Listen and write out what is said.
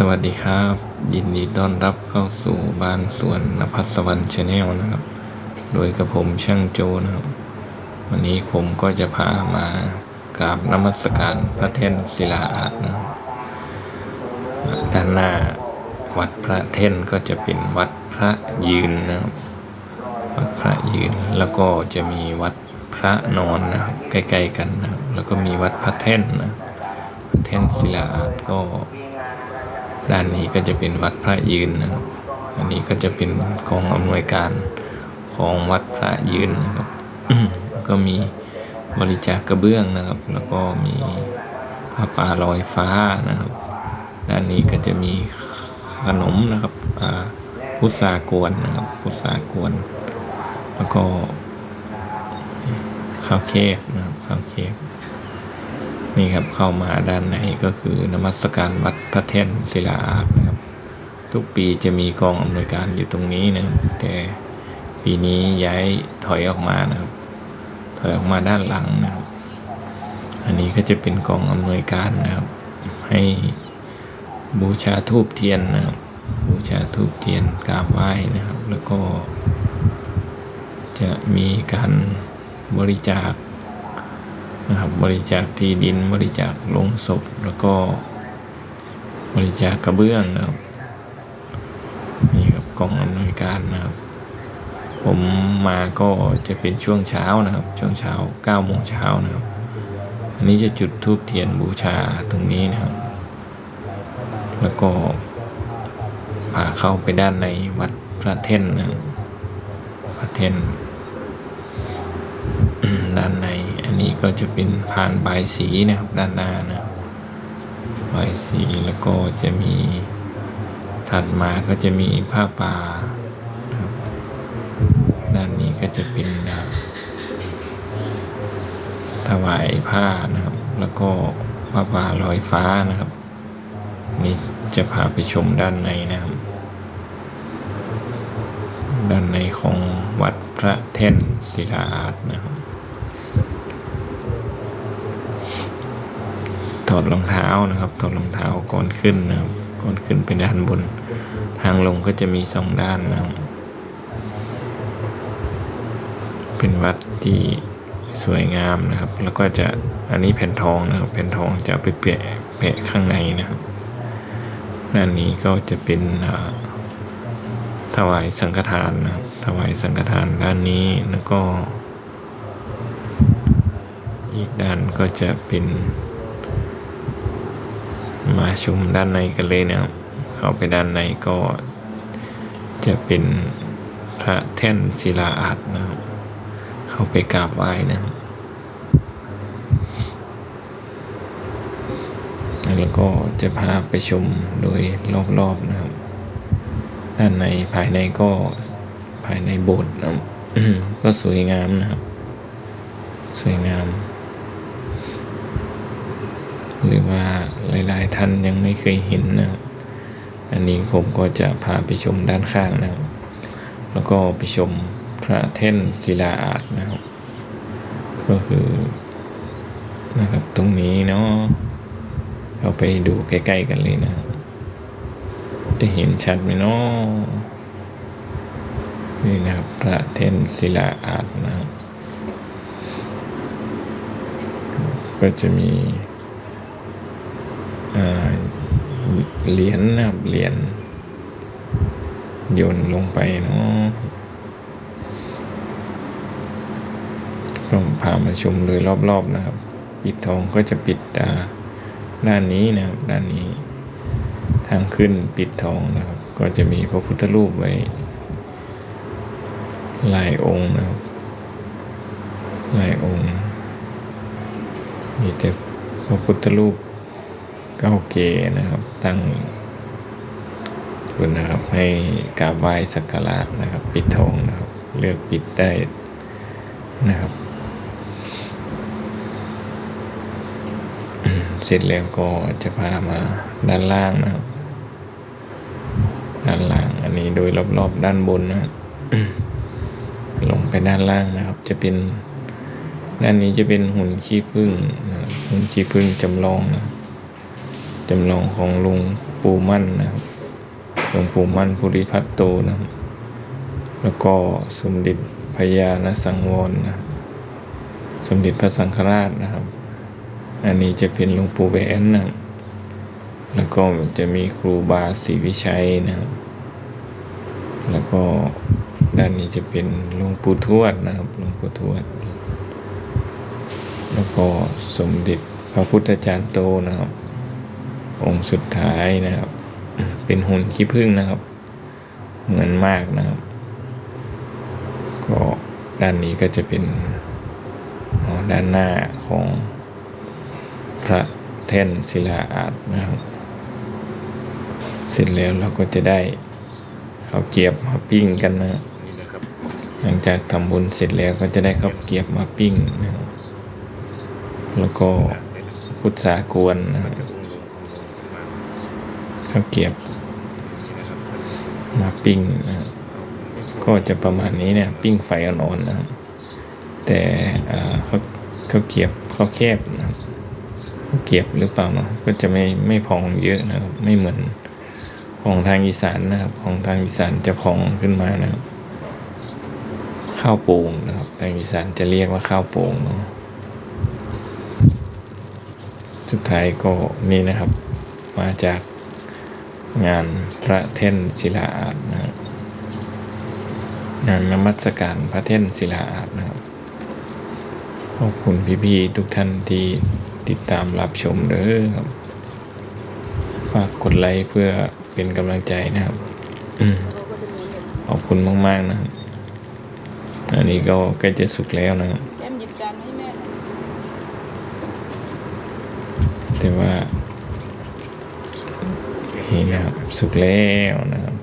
สวัสดีครับ ยินดีต้อนรับเข้าสู่บ้านสวนนภัสวรรณชาแนลนะครับ โดยกระผมช่างโจนะครับ วันนี้ผมก็จะพามากราบนมัสการพระเทนศิลาอาจนะด้านหน้าวัดพระเทนก็จะเป็นวัดพระยืนนะครับ วัดพระยืนแล้วก็จะมีวัดพระนอนนะครับใกล้ๆกันนะครับแล้วก็มีวัดพระเทนนะพระเทนศิลาอาจก็ ด้านนี้ก็จะเป็นวัดพระยืนนะครับ อันนี้ก็จะเป็นกองอำนวยการของวัดพระยืนนะครับ ก็มีบริจาคกระเบื้องนะครับ แล้วก็มีผ้าป่าลอยฟ้านะครับ ด้านนี้ก็จะมีขนมนะครับอ่าพุทรากวนนะครับ พุทรากวน แล้วก็ข้าวเค้กนะครับข้าวเค้ก นี่ครับเข้ามาด้านในก็คือนมัสการวัดพระเทนศิลาอาสน์นะครับ ทุกปีจะมีกองอำนวยการอยู่ตรงนี้นะครับแต่ปีนี้ย้ายถอยออกมานะครับ ถอยออกมาด้านหลังนะครับ อันนี้ก็จะเป็นกองอำนวยการนะครับ ให้บูชาทูบเทียนนะครับ บูชาทูบเทียนกราบไหว้นะครับ แล้วก็จะมีการบริจาค นะครับบริจาคที่ดินบริจาคลงศพแล้วก็บริจาคกระเบื้องนะครับนี่ครับกองอำนวยการนะครับ ผมมาก็จะเป็นช่วงเช้านะครับ ช่วงเช้า9โมงเช้านะครับ อันนี้จะจุดธูปเทียนบูชาตรงนี้นะครับ แล้วก็พาเข้าไปด้านในวัดพระเท่นนะครับพระเท่นด้านใน นี้ก็จะเป็นพานบายสีนะครับด้านหน้านะครับบายสีแล้วก็จะมีถัดมาก็จะมีผ้าป่าด้านนี้ก็จะเป็นนะครับถวายผ้านะครับ แล้วก็ผ้าป่าลอยฟ้านะครับ นี่จะพาไปชมด้านในนะครับ ด้านในของวัดพระเท่นศิลาอาสน์นะครับ ถอดรองเท้านะครับ ถอดรองเท้าก่อนขึ้นนะครับ ก่อนขึ้นไปด้านบน ทางลงก็จะมีสองด้านนะครับ เป็นวัดที่สวยงามนะครับ แล้วก็จะอันนี้แผ่นทองนะครับ แผ่นทองจะไปแปะแปะข้างในนะครับด้านนี้ก็จะเป็นถวายสังฆทานนะครับ ถวายสังฆทานด้านนี้แล้วก็ อีกด้านก็จะเป็น มาชมด้านในกันเลยนะครับ เข้าไปด้านในก็จะเป็นพระแท่นศิลาอาสน์นะครับ เข้าไปกราบไหว้นะครับแล้วก็จะพาไปชมโดยรอบๆนะครับ ด้านในภายในก็ภายในโบสถ์นะครับก็สวยงามนะครับ สวยงาม หรือว่าหลาย ๆ ท่านยังไม่เคยเห็นนะครับอันนี้ผมก็จะพาไปชมด้านข้างนะครับ แล้วก็ไปชมพระเท่นศิลาอาสน์นะครับ ก็คือนะครับตรงนี้เนาะเราไปดูใกล้ ๆ กันเลยนะครับจะเห็นชัดไหมเนาะนี่นะครับพระเท่นศิลาอาสน์นะครับก็จะมี เหรียญนะครับเหรียญโยนลงไปเนาะต้องพามาชมโดยรอบๆนะครับ ปิดทองก็จะปิดอ่าด้านนี้นะครับ ด้านนี้ ทางขึ้นปิดทองนะครับ ก็จะมีพระพุทธรูปไว้หลายองค์นะครับหลายองค์ มีแต่พระพุทธรูป เก้าเกนะครับ ตั้งคุณนะครับ ให้กราบไหว้สักการะนะครับ ปิดทองนะครับ เลือกปิดได้นะครับ เสร็จแล้วก็จะพามาด้านล่างนะครับ ด้านล่าง อันนี้โดยรอบๆด้านบนนะครับลงไปด้านล่างนะครับ จะเป็นด้านนี้จะเป็นหุ่นขี้ผึ้งนะหุ่นขี้ผึ้งจำลองนะครับ จำลองของลุงปู่มั่นนะครับหลวงปู่มั่นภูริพัตโตนะครับ แล้วก็สมเด็จพญานสังวรนะสมเด็จพระสังฆราชนะครับ อันนี้จะเป็นหลวงปู่แหวนนะครับแล้วก็จะมีครูบาศรีวิชัยนะครับ แล้วก็ด้านนี้จะเป็นหลวงปู่ทวดนะครับหลวงปู่ทวด แล้วก็สมเด็จพระพุทธจารย์โตนะครับ องค์สุดท้ายนะครับ เป็นหุ่นขี้ผึ้งนะครับ เหมือนมากนะครับ ก็ด้านนี้ก็จะเป็นด้านหน้าของพระแท่นศิลาอาจนะครับ เสร็จแล้วเราก็จะได้ข้าวเกียบมาปิ้งกันนะ หลังจากทำบุญเสร็จแล้วก็จะได้ข้าวเกียบมาปิ้งนะครับ แล้วก็พุทธากวนนะครับ ของลงมาข้าวเกรียบนี่นะครับมาปิ้งนะครับก็จะประมาณนี้เนี่ยปิ้งไฟอ่อนๆนะครับแต่อ่าเขาเขาวเกรียบเขาวแคบนะครับข้าวเกรียบหรือเปล่าเนาะก็จะไม่ไม่พองเยอะนะครับ ไม่เหมือนของทางอีสานนะครับ ของทางอีสานจะพองขึ้นมานะครับข้าวโป่งนะครับทางอีสานจะเรียกว่าข้าวโป่งเนาะสุดท้ายก็นี่นะครับ มาจาก งานพระเท่นศิลาอาจนะครับงานนมัสการพระเท่นศิลาอาจนะครับขอบคุณพี่ๆทุกท่านที่ติดตามรับชมเด้อครับ ฝากกดไลค์เพื่อเป็นกำลังใจนะครับอขอบคุณมากๆนะครับอันนี้ก็ใกล้จะสุกแล้วนะครับแต่ว่า นี่นะครับสุกแล้วนะครับ